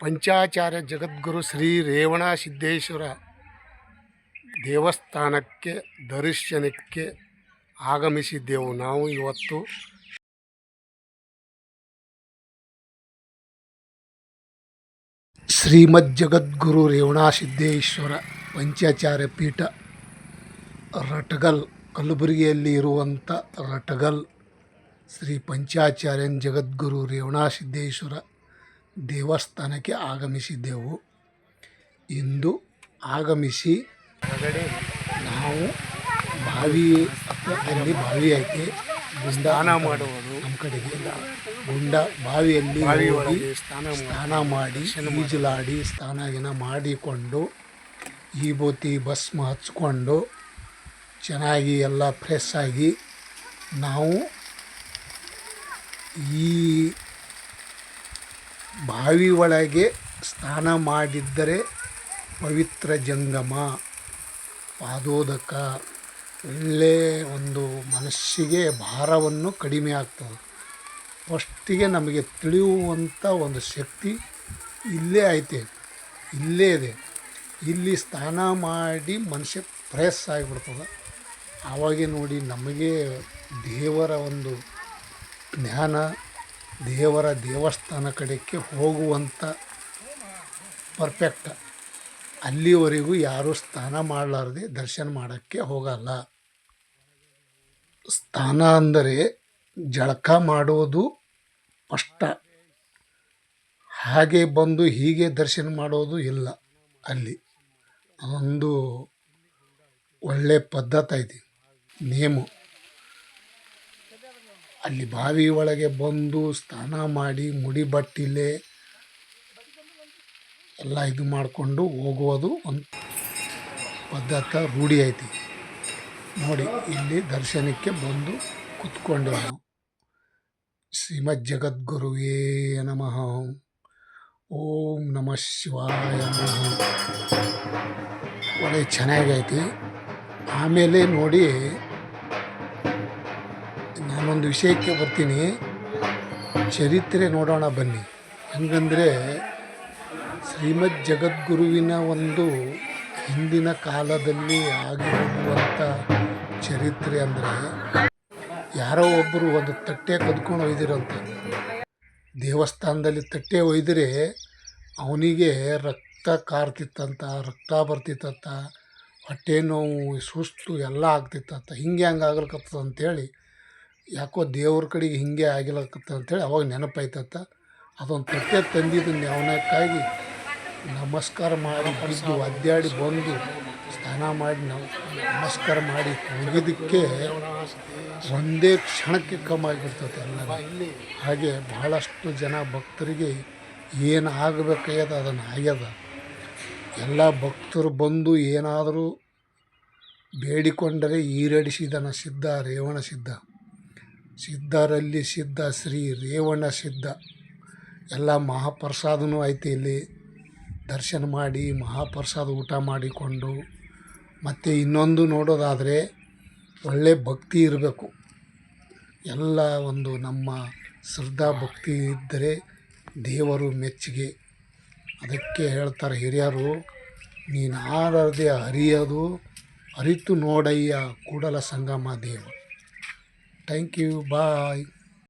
ಪಂಚಾಚಾರ್ಯ ಜಗದ್ಗುರು ಶ್ರೀ ರೇವಣ ಸಿದ್ದೇಶ್ವರ ದೇವಸ್ಥಾನಕ್ಕೆ, ದರ್ಶನಕ್ಕೆ ಆಗಮಿಸಿದ್ದೆವು. ನಾವು ಇವತ್ತು ಶ್ರೀಮದ್ ಜಗದ್ಗುರು ರೇವಣ ಸಿದ್ದೇಶ್ವರ ಪಂಚಾಚಾರ್ಯ ಪೀಠ ರಟಗಲ್, ಕಲಬುರಗಿಯಲ್ಲಿ ಇರುವಂಥ ರಟಗಲ್ ಶ್ರೀ ಪಂಚಾಚಾರ್ಯನ್ ಜಗದ್ಗುರು ರೇವಣ ಸಿದ್ದೇಶ್ವರ ದೇವಸ್ಥಾನಕ್ಕೆ ಆಗಮಿಸಿದ್ದೆವು. ಇಂದು ಆಗಮಿಸಿ ಹೊರಗಡೆ ನಾವು ಬಾವಿ ಅಲ್ಲಿ ಬಾವಿ ಐತೆ. ಸ್ನಾನ ಮಾಡುವುದು. ನಮ್ಮ ಕಡೆಗೆ ಗುಂಡ ಬಾವಿಯಲ್ಲಿ ಹೋಗಿ ಸ್ನಾನ ಮಾಡಿ ಈಜಲಾಡಿ ಸ್ನಾನ ಗಿನ ಮಾಡಿಕೊಂಡು ಈ ಬೋತಿ ಭಸ್ಮ ಹಚ್ಕೊಂಡು ಚೆನ್ನಾಗಿ ಎಲ್ಲ ಫ್ರೆಶ್ ಆಗಿ ನಾವು ಈ ಬಾವಿ ಒಳಗೆ ಸ್ನಾನ ಮಾಡಿದ್ದರೆ ಪವಿತ್ರ ಜಂಗಮ. ಪಾದೋದಕ. ಒಳ್ಳೆಯ ಒಂದು ಮನಸ್ಸಿಗೆ ಭಾರವನ್ನು ಕಡಿಮೆ ಆಗ್ತದೆ. ಫಸ್ಟಿಗೆ ನಮಗೆ ತಿಳಿಯುವಂಥ ಒಂದು ಶಕ್ತಿ ಇಲ್ಲೇ ಐತೆ. ಇಲ್ಲೇ ಇದೆ. ಇಲ್ಲಿ ಸ್ನಾನ ಮಾಡಿ ಮನುಷ್ಯ ಫ್ರೆಶ್ ಆಗಿಬಿಡ್ತದೆ. ಆವಾಗೆ ನೋಡಿ ನಮಗೆ ದೇವರ ಒಂದು ಜ್ಞಾನ ದೇವರ ದೇವಸ್ಥಾನ ಕಡೆಗೆ ಹೋಗುವಂಥ ಪರ್ಫೆಕ್ಟ್ ಅಲ್ಲಿವರೆಗೂ ಯಾರೂ ಸ್ನಾನ ಮಾಡಲಾರ್ದೆ ದರ್ಶನ ಮಾಡೋಕ್ಕೆ ಹೋಗಲ್ಲ. ಸ್ನಾನ ಅಂದರೆ ಜಳಕ ಮಾಡೋದು ಕಷ್ಟ. ಹಾಗೆ ಬಂದು ಹೀಗೆ ದರ್ಶನ ಮಾಡೋದು ಇಲ್ಲ ಅಲ್ಲಿ. ಅದೊಂದು ಒಳ್ಳೆ ಪದ್ಧತಿ ಐತಿ. ನೇಮು. ಅಲ್ಲಿ ಬಾವಿ ಒಳಗೆ ಬಂದು ಸ್ನಾನ ಮಾಡಿ ಮುಡಿ ಬಟ್ಟಿಲೆ ಎಲ್ಲ ಇದು ಮಾಡಿಕೊಂಡು ಹೋಗುವುದು ಒಂದು ಪದ್ಧತಿ ರೂಢಿ ಐತಿ. ನೋಡಿ, ಇಲ್ಲಿ ದರ್ಶನಕ್ಕೆ ಬಂದು ಕುತ್ಕೊಂಡೆವು ಶ್ರೀಮದ್ ಜಗದ್ಗುರುವೇ ನಮಃ. ಓಂ ನಮಃ ಶಿವಾಯ ನಮಃ. ಒಳ್ಳೆ ಚೆನ್ನಾಗೈತಿ. ಆಮೇಲೆ ನೋಡಿ ನಾನೊಂದು ವಿಷಯಕ್ಕೆ ಬರ್ತೀನಿ. ಚರಿತ್ರೆ ನೋಡೋಣ ಬನ್ನಿ. ಹೆಂಗಂದರೆ ಶ್ರೀಮದ್ ಜಗದ್ಗುರುವಿನ ಒಂದು ಹಿಂದಿನ ಕಾಲದಲ್ಲಿ ಆಗಿರುವಂಥ ಚರಿತ್ರೆ ಅಂದರೆ ಯಾರೋ ಒಬ್ಬರು ಒಂದು ತಟ್ಟೆ ಕದ್ಕೊಂಡು ಒಯ್ದಿರಂತೆ ದೇವಸ್ಥಾನದಲ್ಲಿ ತಟ್ಟೆ ಒಯ್ದರೆ ಅವನಿಗೆ ರಕ್ತ ಕಾರ್ತಿತ್ತಂತ, ರಕ್ತ ಬರ್ತಿತ್ತಂತ, ಹೊಟ್ಟೆ ನೋವು, ಸುಸ್ತು ಎಲ್ಲ ಆಗ್ತಿತ್ತಂತ. ಹಿಂಗೆ ಹಂಗೆ ಆಗ್ಲಿಕತ್ತದ ಅಂತೇಳಿ ಯಾಕೋ ದೇವ್ರ ಕಡೆಗೆ ಹಿಂಗೆ ಆಗಿಲಕತ್ತ ಅಂತೇಳಿ ಅವಾಗ ನೆನಪಾಯ್ತತ್ತ ಅದೊಂದು ತಟ್ಟೆ ತಂದಿದ್ದು ನ್ಯಾವನಕ್ಕಾಗಿ ನಮಸ್ಕಾರ ಮಾಡಿ ಬಿದ್ದು ಅದ್ದಾಡಿ ಬಂದು ಸ್ನಾನ ಮಾಡಿ ನಾವು ನಮಸ್ಕಾರ ಮಾಡಿ ಮುಗಿದಕ್ಕೆ ಒಂದೇ ಕ್ಷಣಕ್ಕೆ ಕಮ್ಮಿ ಆಗಿಬಿಡ್ತೈತೆ ಎಲ್ಲ ಹಾಗೆ ಬಹಳಷ್ಟು ಜನ ಭಕ್ತರಿಗೆ ಏನು ಆಗಬೇಕಾಗ್ಯದ ಅದನ್ನು ಆಗ್ಯದ. ಎಲ್ಲ ಭಕ್ತರು ಬಂದು ಏನಾದರೂ ಬೇಡಿಕೊಂಡರೆ ಈರಡಿಸಿದನ ಸಿದ್ಧ, ರೇವಣ ಸಿದ್ಧ. ಸಿದ್ಧರಲ್ಲಿ ಸಿದ್ಧ, ಶ್ರೀ ರೇವಣ ಸಿದ್ಧ. ಎಲ್ಲ ಮಹಾಪ್ರಸಾದನೂ ಐತೆ ಇಲ್ಲಿ. ದರ್ಶನ ಮಾಡಿ ಮಹಾಪ್ರಸಾದ ಊಟ ಮಾಡಿಕೊಂಡು. ಮತ್ತು ಇನ್ನೊಂದು ನೋಡೋದಾದರೆ ಒಳ್ಳೆ ಭಕ್ತಿ ಇರಬೇಕು. ಎಲ್ಲ ಒಂದು ನಮ್ಮ ಶ್ರದ್ಧಾ ಭಕ್ತಿ ಇದ್ದರೆ ದೇವರು ಮೆಚ್ಚುಗೆ. ಅದಕ್ಕೆ ಹೇಳ್ತಾರೆ ಹಿರಿಯರು ನೀನು ಆರದೆ ಅರಿತು ನೋಡಯ್ಯ Kudala Sangama Deva. Thank you. Bye.